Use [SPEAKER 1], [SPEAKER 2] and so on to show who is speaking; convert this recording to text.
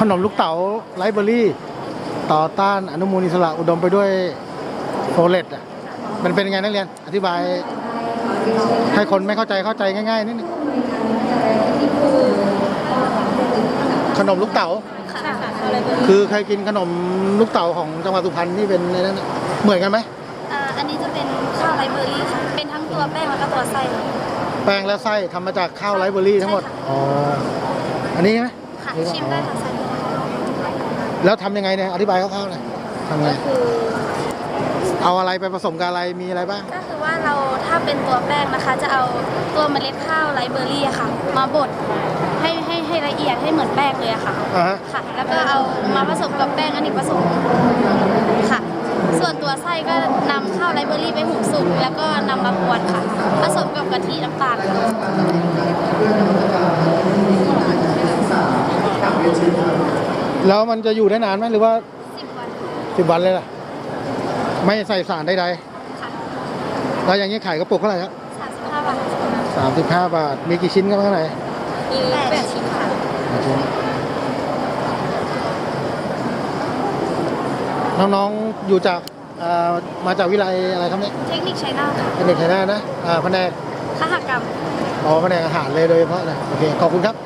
[SPEAKER 1] ขนมลูกเต๋าไลฟ์เบอรี่ต่อต้านอนุมูลอิสระอุดมไปด้วยโฟเลตอะมันเป็นยังไงนักเรียน อธิบาย ให้คนไม่เข้าใจเข้าใจง่ายๆนิดนึงขนมลูกเต๋า
[SPEAKER 2] ค่ะค่ะอะไรเบอร์
[SPEAKER 1] คือใครกินขนมลูกเต๋าของจังหวัดสุพรรณที่เป็นในนั้นน่ะเหมือนกันไหม
[SPEAKER 2] อ่าอันนี้จะเป็นข้าวไรเบอรี่ค่ะเป็นทั้งตัวแป้งแล้วก็ตัวไส้เลย
[SPEAKER 1] แป้งและไส้ทำมาจากข้าวไรซ์เบอรี่ทั้งหมด
[SPEAKER 2] ใช่ค่ะ
[SPEAKER 1] อ๋ออันนี้ใช่ไหม
[SPEAKER 2] ค่ะ
[SPEAKER 1] นี่ก็
[SPEAKER 2] ชิมได้ค่ะไส้
[SPEAKER 1] แล้วทำยังไงเนี่ยอธิบายคร่าวๆหน่อยทำไง
[SPEAKER 2] ก็คือ
[SPEAKER 1] เอาอะไรไปผสมกับอะไรมีอะไรบ้าง
[SPEAKER 2] ก็คือว่าเราถ้าเป็นตัวแป้งนะคะ จะเอาตัวเมล็ดข้าวไรเบอรี่อะค่ะ มาบดให้ให้ให้ละเอียดให้เหมือนแป้งเลยอะค่ะ
[SPEAKER 1] อ่าฮะ
[SPEAKER 2] ค่ะ แล้วก็เอามาผสมกับแป้งอันนี้ผสมค่ะ ส่วนตัวไส้ก็นำข้าวไรเบอรี่ไปหุงสุกแล้วก็นำมากวนค่ะ ผสมกับกะทิน้ำตาลค่ะ
[SPEAKER 1] แล้วมันจะอยู่ได้นานไหมหรือว่า
[SPEAKER 2] สิบวัน
[SPEAKER 1] สิบวันเลยล่ะ ไม่ใส่สารใด
[SPEAKER 2] ค่ะ
[SPEAKER 1] ๆแล้วอย่างนี้ขายกระปุกเท่าไหร่ครับ
[SPEAKER 2] สามสิบห้าบาท
[SPEAKER 1] สามสิบห้าบาท มีกี่ชิ้นครับข้างใน
[SPEAKER 2] มีแปดชิ้นค่ะ
[SPEAKER 1] น้องๆอยู่จากเอ่อมาจากวิไลอะไรครับเนี่ย
[SPEAKER 2] เทคนิคใช้หน้าค่ะ
[SPEAKER 1] เป็นเด็กไทยหน้านะอ่าแผนก
[SPEAKER 2] คหกรรม
[SPEAKER 1] อ๋อแผนกอาหารเลยโดยเฉพาะเลยโอเค ขอบคุณครับ